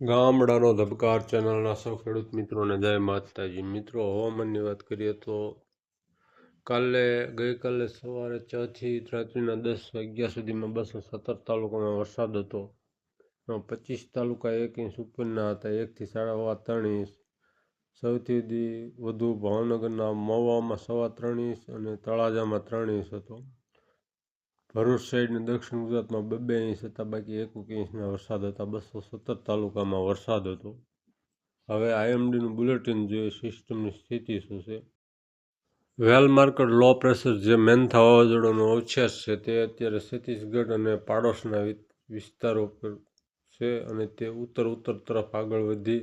ગામડાનો ધબકાર ચેનલના સૌ ખેડૂત મિત્રોને જય માતાજી. મિત્રો, હવામાનની વાત કરીએ તો કાલે ગઈકાલે સવારે છ થી રાત્રિના દસ વાગ્યા સુધીમાં બસો સત્તર તાલુકામાં વરસાદ હતો. પચીસ તાલુકા એક ઇંચ ઉપરના હતા. એકથી સાડા ત્રણ ઇંચ. સૌથી વધુ ભાવનગરના મહુવામાં સવા ત્રણ ઇંચ અને તળાજામાં ત્રણ ઇંચ હતો. ભરૂચ સાઈડને દક્ષિણ ગુજરાતમાં બે બે ઇંચ હતા, બાકી એક ઇંચના વરસાદ હતા. બસો સત્તર તાલુકામાં વરસાદ હતો. હવે આઈએમડીનું બુલેટિન જોઈએ, સિસ્ટમની સ્થિતિ શું છે? વેલ માર્કેટ લો પ્રેશર જે મેન્થા વાવાઝોડાનો અવશેષ છે, તે અત્યારે છત્તીસગઢ અને પાડોશના વિસ્તારો પર છે અને તે ઉત્તર ઉત્તર તરફ આગળ વધી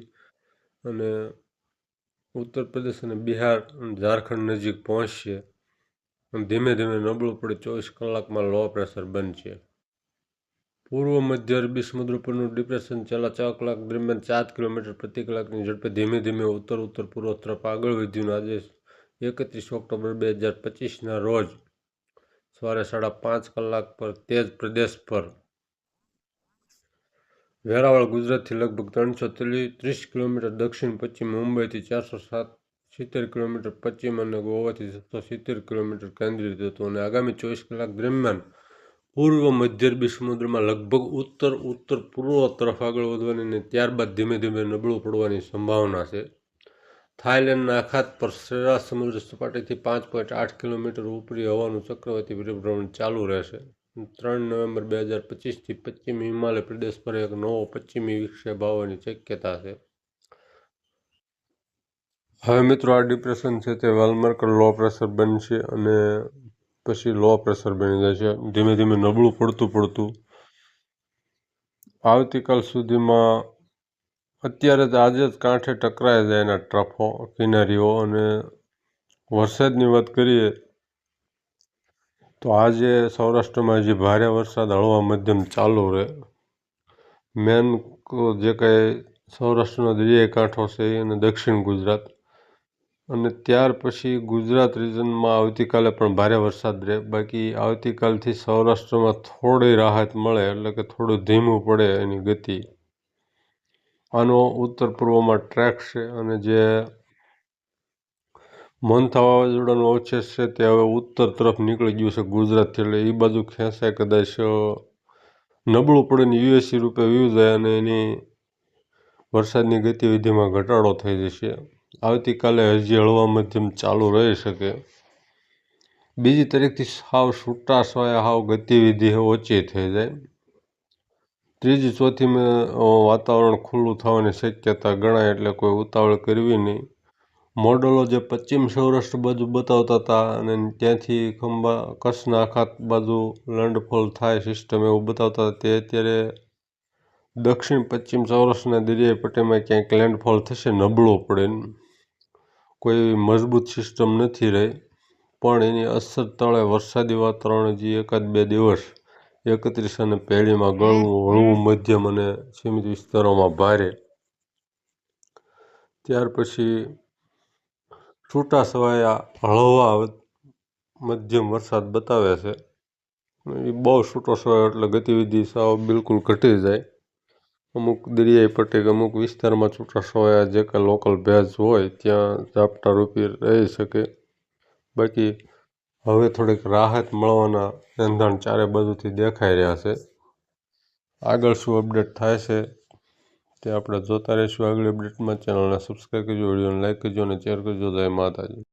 અને ઉત્તર પ્રદેશ અને બિહાર અને ઝારખંડ નજીક પહોંચશે. ધીમે ધીમે નબળું પડે ચોવીસ કલાકમાં લો પ્રેશર બનશે. પૂર્વ મધ્ય અરબી સમુદ્ર પરનું ડિપ્રેશન છેલ્લા છ કલાક દરમિયાન સાત કિલોમીટર પ્રતિ કલાકની ઝડપે ધીમે ધીમે ઉત્તર ઉત્તર, પૂર્વ તરફ આગળ વધ્યું આજે એકત્રીસ ઓક્ટોબર બે હજાર પચીસના રોજ સવારે સાડા પાંચ કલાક પર તેજ પ્રદેશ પર વેરાવળ, ગુજરાતથી લગભગ ત્રણસો ત્રીસ કિલોમીટર દક્ષિણ પશ્ચિમ મુંબઈથી ચારસો સાત સિત્તેર કિલોમીટર પશ્ચિમ અને ગોવાથી સત્તો સિત્તેર કિલોમીટર કેન્દ્રિત હતું અને આગામી ચોવીસ કલાક દરમિયાન પૂર્વ મધ્ય અરબી સમુદ્રમાં લગભગ ઉત્તર ઉત્તર, પૂર્વ તરફ આગળ વધવાની અને ત્યારબાદ ધીમે ધીમે નબળું પડવાની સંભાવના છે. થાઇલેન્ડના અખાત પર સરેરાશ સમુદ્ર સપાટીથી પાંચ પોઈન્ટ આઠ કિલોમીટર ઉપરી હવાનું ચક્રવર્તી પરિભ્રમણ ચાલુ રહેશે. ત્રણ નવેમ્બર બે હજાર પચીસથી પશ્ચિમ હિમાલય પ્રદેશ પર એક નવો પશ્ચિમી વિક્ષેપ આવવાની શક્યતા છે. હવે મિત્રો આ ડિપ્રેશન છે તે વાલમાર્કર લો પ્રેશર બનશે અને પછી લો પ્રેશર બની જાય છે ધીમે ધીમે નબળું પડતું પડતું. આવતીકાલ સુધીમાં અત્યારે તો આજે જ કાંઠે ટકરાઈ જાય એના ટ્રફો, કિનારીઓ અને વરસાદની વાત કરીએ તો આજે સૌરાષ્ટ્રમાં હજી ભારે વરસાદ હળવા મધ્યમ ચાલુ રહે. મેન જે કંઈ સૌરાષ્ટ્રનો દરિયાઈ કાંઠો છે અને દક્ષિણ ગુજરાત. અને ત્યાર પછી ગુજરાત રિજનમાં આવતીકાલે પણ ભારે વરસાદ રહે. બાકી આવતીકાલથી સૌરાષ્ટ્રમાં થોડી રાહત મળે, એટલે કે થોડું ધીમું પડે એની ગતિ. આનો ઉત્તર પૂર્વમાં ટ્રેક છે અને જે મનથા વાવાઝોડાનું અવશેષ છે તે હવે ઉત્તર તરફ નીકળી ગયું છે ગુજરાતથી, એટલે એ બાજુ ખેંચાય કદાચ નબળું પડે ને યુએસસી રૂપે વ્યૂ જાય અને એની વરસાદની ગતિવિધિમાં ઘટાડો થઈ જશે. આવતીકાલે હજી હળવા મધ્યમ ચાલુ રહી શકે. બીજી તારીખથી સાવ છૂટા છવાયા સાવ ગતિવિધિ ઓછી થઈ જાય. ત્રીજી, ચોથીમાં વાતાવરણ ખુલ્લું થવાની શક્યતા ગણાય એટલે કોઈ ઉતાવળ કરવી નહીં. મોડલો જે પશ્ચિમ સૌરાષ્ટ્ર બાજુ બતાવતા હતા અને ત્યાંથી ખંભા કચ્છના આખાત બાજુ લેન્ડફોલ થાય સિસ્ટમ એવું બતાવતા તે અત્યારે દક્ષિણ પશ્ચિમ સૌરાષ્ટ્રના દરિયાઈ પટ્ટીમાં ક્યાંક લેન્ડફોલ થશે નબળો પડે કોઈ મજબૂત સિસ્ટમ નથી રહી, પણ એની અસર તળે વરસાદી વાતાવરણ જે એકાદ બે દિવસ, એકત્રીસ અને પહેલીમાં ગળવું હળવું, મધ્યમ અને સીમિત વિસ્તારોમાં ભારે. ત્યાર પછી છૂટા છવાયા હળવા મધ્યમ વરસાદ બતાવે છે. એ બહુ છૂટો છવાયો એટલે ગતિવિધિ સાવ બિલકુલ ઘટી જાય. અમુક દરિયાઈ પટ્ટી અમુક વિસ્તારમાં છૂટા છવાયા જે કાંઈ લોકલ ભેજ હોય, ત્યાં ઝાપટા રૂપી રહી શકે. બાકી હવે થોડીક રાહત મળવાના એંધાણ ચારે બાજુથી દેખાઈ રહ્યા છે. આગળ શું અપડેટ થાય છે તે આપણે જોતા રહીશું. આગળ અપડેટમાં ચેનલને સબસ્ક્રાઈબ કરજો, વિડીયોને લાઈક કરજો અને શેર કરજો. જય માતાજી.